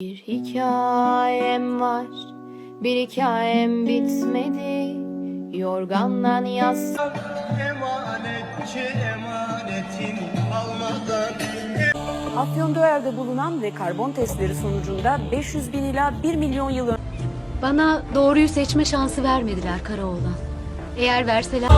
Bir hikayem var, bir hikayem bitmedi. Yorgandan yas Emanetçi emanetin almadan Afyondoğer'de bulunan ve karbon testleri sonucunda 500 bin ila 1 milyon yıl Bana doğruyu seçme şansı vermediler Karaoğlan. Eğer verseler...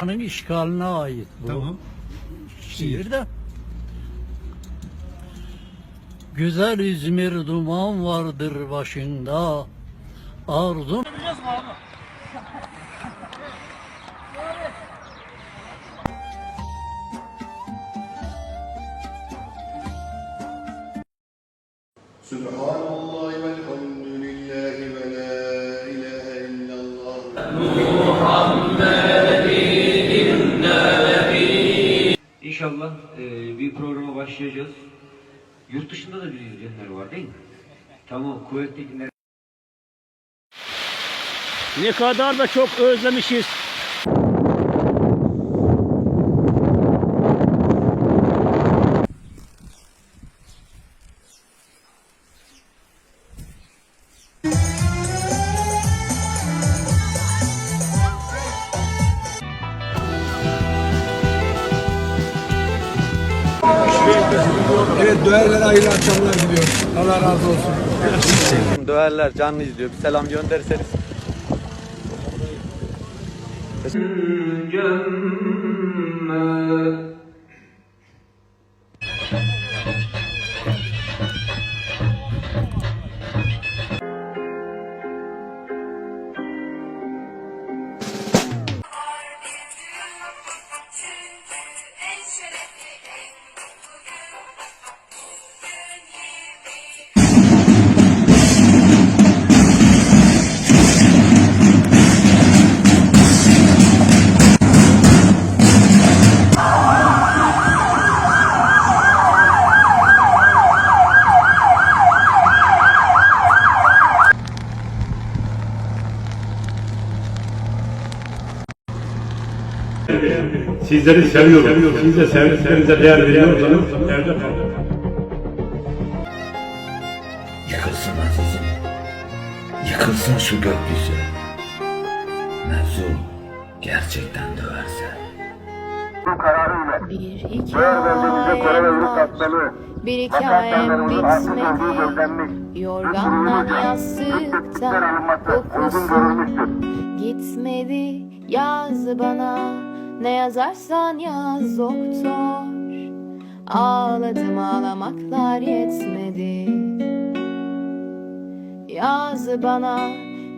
Hanın işgaline ait bu Tamam. şiir de. Güzel İzmir duman vardır başında. Arzum Subhanallah bir programa başlayacağız. Yurt dışında da bizi izleyenler var değil mi? Tamam, kuvvettekiler ne kadar da çok özlemişiz. Evet Doğerler'e hayırlı akşamlar diliyorum. Allah razı olsun. Döverler canlı izliyor. Bir selam gönderirseniz. Sizleri seviyorum. Siz de sevdiklerinize değer veriyorsanız evde kalın. Yıkılsın azizim. Yıkılsın şu gökyüzü. Mevzu gerçekten döverse. bir hikayem var, bir hikayem bitmedi. Yorgandan yastıktan kokusun gitmedi. Yaz bana ne yazarsan yaz doktor. Ağladım ağlamaklar yetmedi. Yaz bana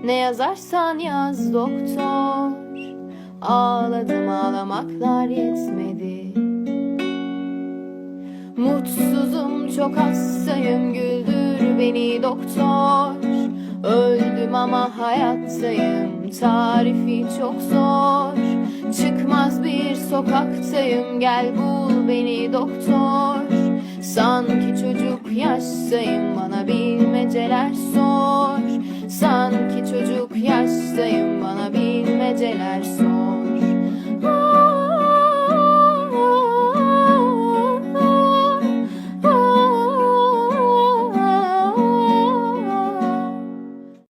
ne yazarsan yaz doktor. Ağladım ağlamaklar yetmedi. Mutsuzum çok hastayım güldür beni doktor. Öldüm ama hayattayım tarifi çok zor. Çıkmaz bir sokaktayım. Gel bul beni doktor. Sanki çocuk yaştayım. Bana bilmeceler